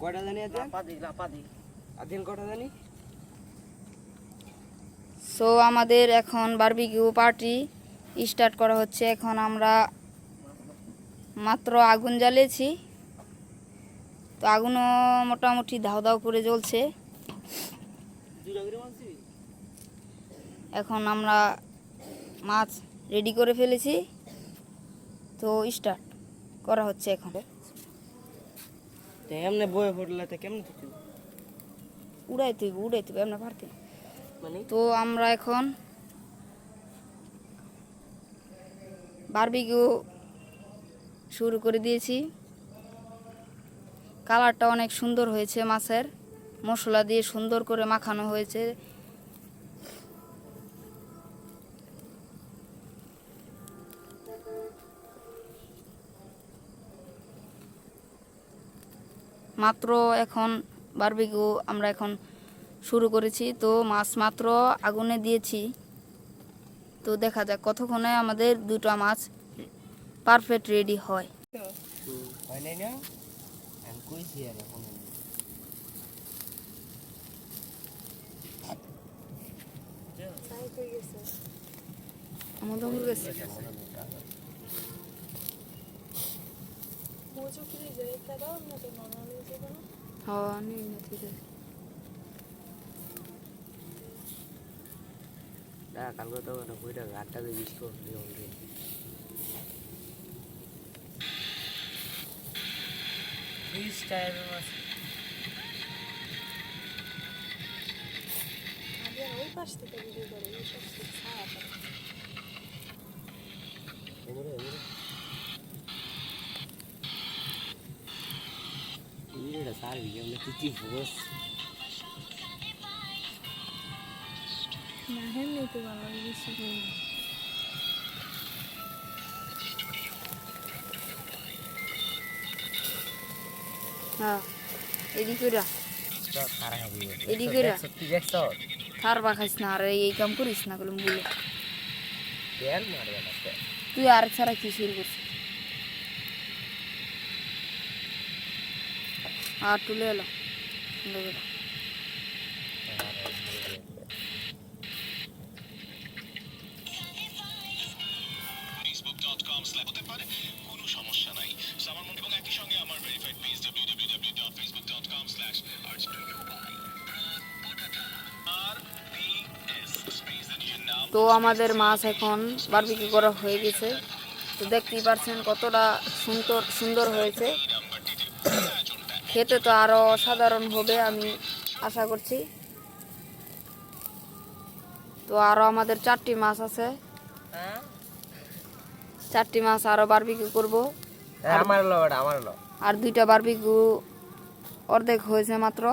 কয়টা জানি আদিল লাপাদি লাপাদি কয়টা জানি? সো আমাদের এখন বারবিকিউ পার্টি স্টার্ট করা হচ্ছে। এখন আমরা মাত্র আগুন জ্বালিয়েছি। তো আগুনও মোটামুটি ধাও ধাও করে জ্বলছে। এখন আমরা মাছ রেডি করে ফেলেছি। তো স্টার্ট করা হচ্ছে এখন। তো এমনি বয়ে পড়লে তো কেমন দিতে উড়াই তুই উড়াই তুই আমরা পারতি মানে? তো আমরা এখন বারবিকিউ শুরু করে দিয়েছি। কালারটা অনেক সুন্দর হয়েছে মাছের। মশলা দিয়ে সুন্দর করে মাখানো হয়েছে। মাত্র এখন বারবিকিউ আমরা এখন শুরু করেছি। তো মাছ মাত্র আগুনে দিয়েছি। তো দেখা যাক, কতক্ষণে আমাদের দুটো মাছ পারফেক্ট রেডি হয়। নিই না ঠিক আছে না কালকে তো না কইটা ঘাটটা দিয়ে বিশ করলি হবে ফ্রিজ টাইম মাছ এমরে এমরে 이래 সার ভিডিও আমরা কিছু ভোস না হেমনি তো ভালো বেশি হ্যাঁ এডি কইরা এডি কইরা সত্যি দেখছ থার বাখাইস না আর এই কাম করিস না বলে তুই আর ছাড়া কি শুরু করছিস দ্য নিজের নাম তো আমাদের মাছ এখন বারবিকি করা হয়ে গেছে। তো দেখতেই পাচ্ছেন কতটা সুন্দর সুন্দর হয়েছে। খেতে তো আরও সাধারণ হবে আমি আশা করছি। তো আরও আমাদের চারটি মাছ আছে। হ্যাঁ? চারটি মাছ আরও বারবিকি করব। লো আর দুইটা বারবিকু অর্ধেক হয়েছে মাত্র।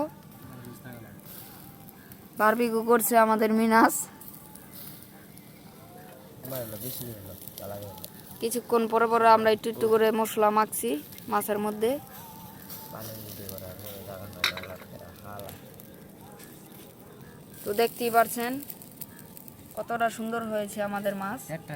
বারবিকু করছে আমাদের মিনাস। কিছুক্ষণ পরে পরে আমরা একটু একটু করে মশলা মাখছি মাছের মধ্যে। তো দেখতেই পারছেন কতটা সুন্দর হয়েছে আমাদের মাছ। একটা